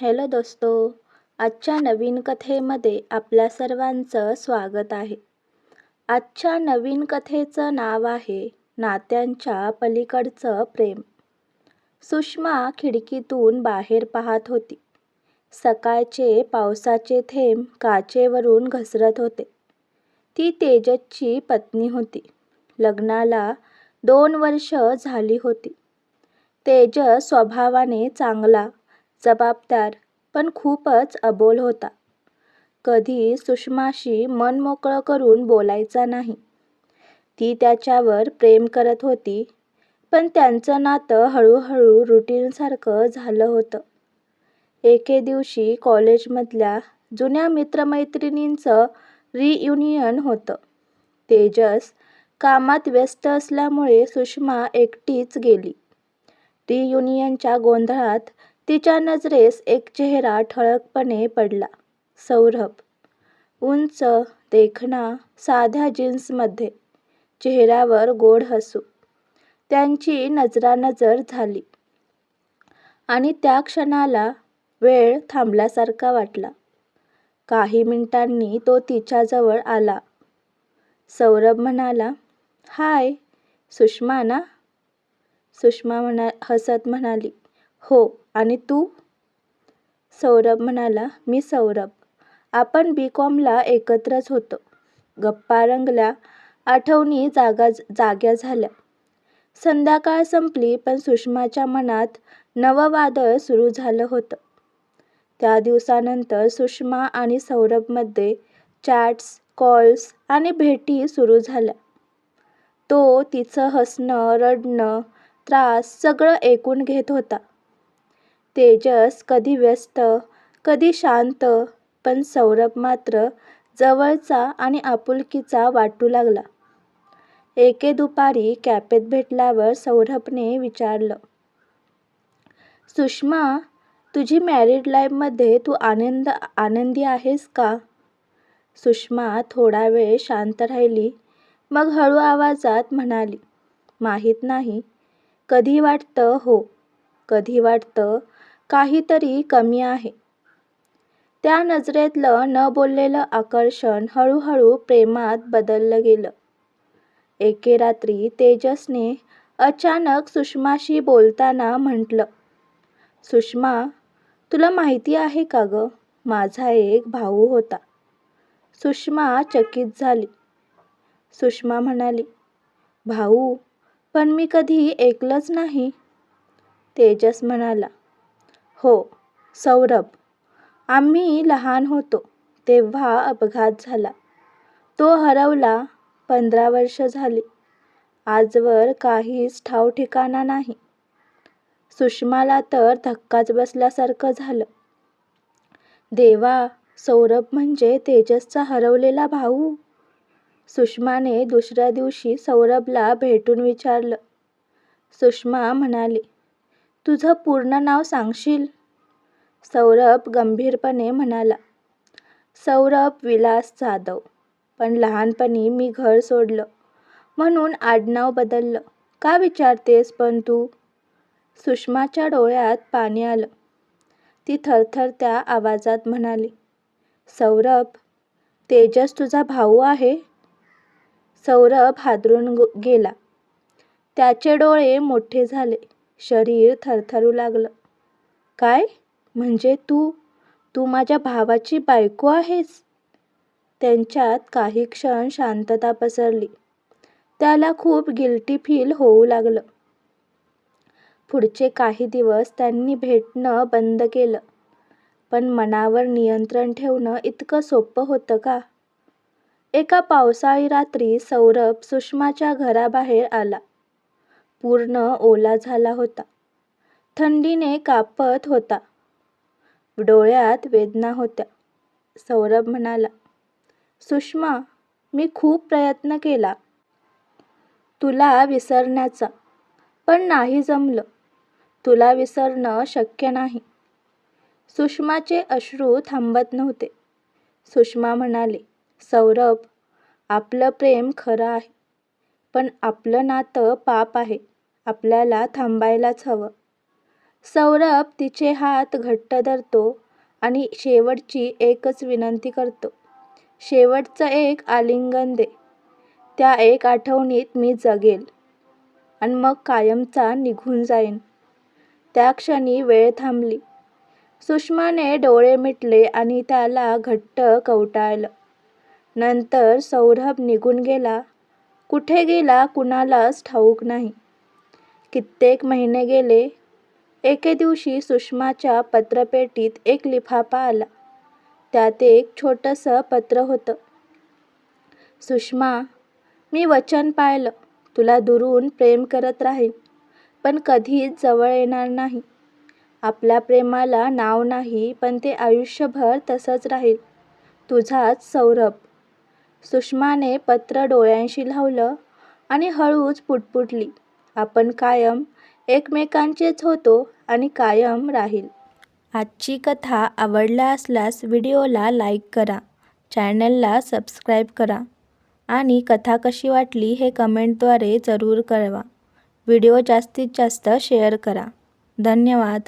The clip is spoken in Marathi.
हॅलो दोस्तो आजच्या नवीन कथेमध्ये आपल्या सर्वांचं स्वागत आहे. आजच्या नवीन कथेचं नाव आहे नात्यांच्या पलीकडचं प्रेम. सुषमा खिडकीतून बाहेर पाहत होती. सकाळचे पावसाचे थेंब काचेवरून घसरत होते. ती तेजसची पत्नी होती. लग्नाला दोन वर्ष झाली होती. तेजस स्वभावाने चांगला जबाबदार पण खूपच अबोल होता. कधी सुषमाशी मन मोकळं करून बोलायचा नाही. ती त्याच्यावर प्रेम करत होती पण त्यांचं नातं हळूहळू रुटीनसारखं झालं होतं. एके दिवशी कॉलेजमधल्या जुन्या मित्रमैत्रिणींचं रियुनियन होतं. तेजस कामात व्यस्त असल्यामुळे सुषमा एकटीच गेली. रियुनियनच्या गोंधळात तिच्या नजरेस एक चेहरा ठळकपणे पडला. सौरभ. उंच देखणा साध्या जीन्समध्ये. चेहऱ्यावर गोड हसू. त्यांची नजरानजर झाली. आणि त्या क्षणाला वेळ थांबल्यासारखा वाटला. काही मिनिटांनी तो तिच्याजवळ आला. सौरभ म्हणाला हाय सुषमा ना? सुषमा म्हणा हसत म्हणाली. हो आणि तू? सौरभ म्हणाला मी सौरभ. आपण बी कॉमला एकत्रच होतो गप्पा रंगल्या आठवणी जागा जाग्या झाल्या. संध्याकाळ संपली पण सुषमाच्या मनात नवं वादळ सुरू झालं होतं. त्या दिवसानंतर सुषमा आणि सौरभमध्ये चॅट्स कॉल्स आणि भेटी सुरू झाल्या. तो तिचं हसणं रडणं त्रास सगळं ऐकून घेत होता. तेजस कधी व्यस्त कधी शांत पण सौरभ मात्र जवळचा आणि आपुलकीचा वाटू लागला. एके दुपारी कॅफेत भेटल्यावर सौरभने विचारलं सुषमा तुझी मॅरिड लाईफमध्ये तू आनंद आनंदी आहेस का? सुषमा थोडा वेळ शांत राहिली मग हळू आवाजात म्हणाली माहीत नाही. कधी वाटतं हो कधी वाटतं काहीतरी कमी आहे. त्या नजरेतलं न बोललेलं आकर्षण हळूहळू प्रेमात बदललं गेलं. एके रात्री तेजसने अचानक सुषमाशी बोलताना म्हटलं सुषमा तुला माहिती आहे का ग? माझा एक भाऊ होता. सुषमा चकित झाली. सुषमा म्हणाली भाऊ पण मी कधी ऐकलंच नाही. तेजस म्हणाला हो सौरभ. आम्ही लहान होतो तेव्हा अपघात झाला. तो हरवला पंधरा वर्ष झाली. आजवर काहीच ठाव ठिकाणा नाही. सुषमाला तर धक्काच बसल्यासारखं झालं. देवा सौरभ म्हणजे तेजसचा हरवलेला भाऊ? सुषमाने दुसऱ्या दिवशी सौरभला भेटून विचारलं. सुषमा म्हणाली तुझं पूर्ण नाव सांगशील? सौरभ गंभीरपणे म्हणाला. सौरभ विलास जाधव. पण लहानपणी मी घर सोडलं. म्हणून आडनाव बदललं. का विचारतेस पण तू? सुषमाच्या डोळ्यात पाणी आलं. ती थरथरत्या आवाजात म्हणाली. सौरभ तेजस तुझा भाऊ आहे? सौरभ हादरून गेला. त्याचे डोळे मोठे झाले. शरीर थरथरू लागलं. काय? म्हणजे तू? तू माझ्या भावाची बायको आहेस? त्यांच्यात काही क्षण शांतता पसरली. त्याला खूप गिल्टी फील होऊ लागलं. पुढचे काही दिवस त्यांनी भेटणं बंद केलं. पण मनावर नियंत्रण ठेवणं इतकं सोपं होतं का? एका पावसाळी रात्री सौरभ सुषमाच्या घराबाहेर आला. पूर्ण ओला झाला होता. थंडीने कापत होता. डोळ्यात वेदना होत्या. सौरभ म्हणाला सुषमा मी खूप प्रयत्न केला. तुला विसरण्याचा. पण नाही जमलं. तुला विसरणं शक्य नाही. सुषमाचे अश्रू थांबत नव्हते. सुषमा म्हणाले सौरभ आपलं प्रेम खरं आहे. पण आपलं नातं पाप आहे. आपल्याला थांबायलाच हवं. सौरभ तिचे हात घट्ट धरतो आणि शेवटची एकच विनंती करतो. शेवटचं एक आलिंगन दे. त्या एक आठवणीत मी जगेल. आणि मग कायमचा निघून जाईन. त्या क्षणी वेळ थांबली. सुषमाने डोळे मिटले आणि त्याला घट्ट कवटाळलं. नंतर सौरभ निघून गेला. कुठे गेला कुणालाच ठाऊक नाही. कित्येक महिने गेले एके दिवशी सुषमाच्या पत्रपेटीत एक लिफाफा आला. त्यात एक छोटंसं पत्र होतं. सुषमा मी वचन पाळलं. तुला दुरून प्रेम करत राहीन पण कधीच जवळ येणार नाही. आपल्या प्रेमाला नाव नाही पण ते आयुष्यभर तसंच राहील. तुझाच सौरभ. सुषमाने पत्र डोळ्यांशी लावलं आणि हळूच पुटपुटली. आपण कायम एकमेकांचेच होतो आणि कायम राहील. आजची कथा आवडला असल्यास व्हिडिओला लाईक करा चॅनलला सबस्क्राईब करा आणि कथा कशी वाटली हे कमेंटद्वारे जरूर कळवा. व्हिडिओ जास्तीत जास्त शेअर करा. धन्यवाद.